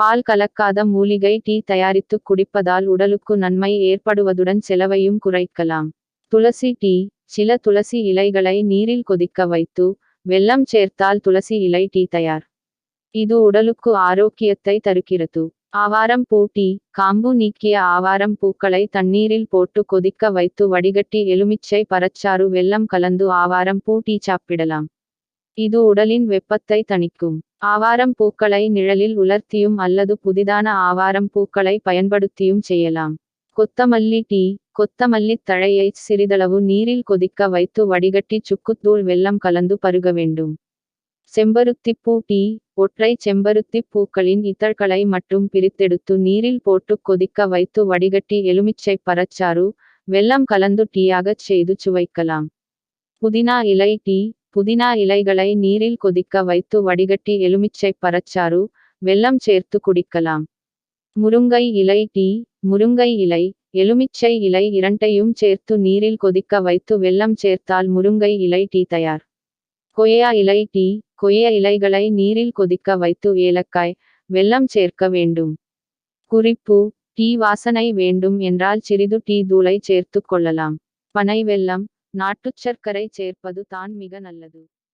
பால் கலக்காத மூலிகை டீ தயாரித்து குடிப்பதால் உடலுக்கு நன்மை ஏற்படுவதுடன் செலவையும் குறைக்கலாம். துளசி டீ சில துளசி இலைகளை நீரில் கொதிக்க வைத்து வெள்ளம் சேர்த்தால் துளசி இலை டீ தயார். இது உடலுக்கு ஆரோக்கியத்தை தருகிறது. ஆவாரம் பூ டீ காம்பு நீக்கிய ஆவாரம் பூக்களை தண்ணீரில் போட்டு கொதிக்க வைத்து வடிகட்டி எலுமிச்சை பரச்சாறு வெள்ளம் கலந்து ஆவாரம் பூ டீ சாப்பிடலாம். இது உடலின் வெப்பத்தை தணிக்கும். ஆவாரம் பூக்களை நிழலில் உலர்த்தியும் அல்லது புதிதான ஆவாரம் பூக்களை பயன்படுத்தியும் செய்யலாம். கொத்தமல்லி டீ கொத்தமல்லி தழையை சிறிதளவு நீரில் கொதிக்க வைத்து வடிகட்டி சுக்குத்தூள் வெள்ளம் கலந்து பருக வேண்டும். செம்பருத்திப்பூ டீ ஒற்றை செம்பருத்திப் பூக்களின் இதழ்களை மட்டும் பிரித்தெடுத்து நீரில் போட்டு கொதிக்க வைத்து வடிகட்டி எலுமிச்சை பறச்சாறு வெள்ளம் கலந்து டீயாகச் செய்து சுவைக்கலாம். புதினா இலை டீ புதினா இலைகளை நீரில் கொதிக்க வைத்து வடிகட்டி எலுமிச்சை பறச்சாறு வெல்லம் சேர்த்து குடிக்கலாம். முருங்கை இலை டீ முருங்கை இலை எலுமிச்சை இலை இரண்டையும் சேர்த்து நீரில் கொதிக்க வைத்து வெல்லம் சேர்த்தால் முருங்கை இலை டீ தயார். கொய்யா இலை டீ கொய்ய இலைகளை நீரில் கொதிக்க வைத்து ஏலக்காய் வெல்லம் சேர்க்க வேண்டும். குறிப்பு டீ வாசனை வேண்டும் என்றால் சிறிது டீ தூளை சேர்த்து கொள்ளலாம். பனை வெல்லம் நாட்டுச் சர்க்கரை சேர்ப்பது தான் மிக நல்லது.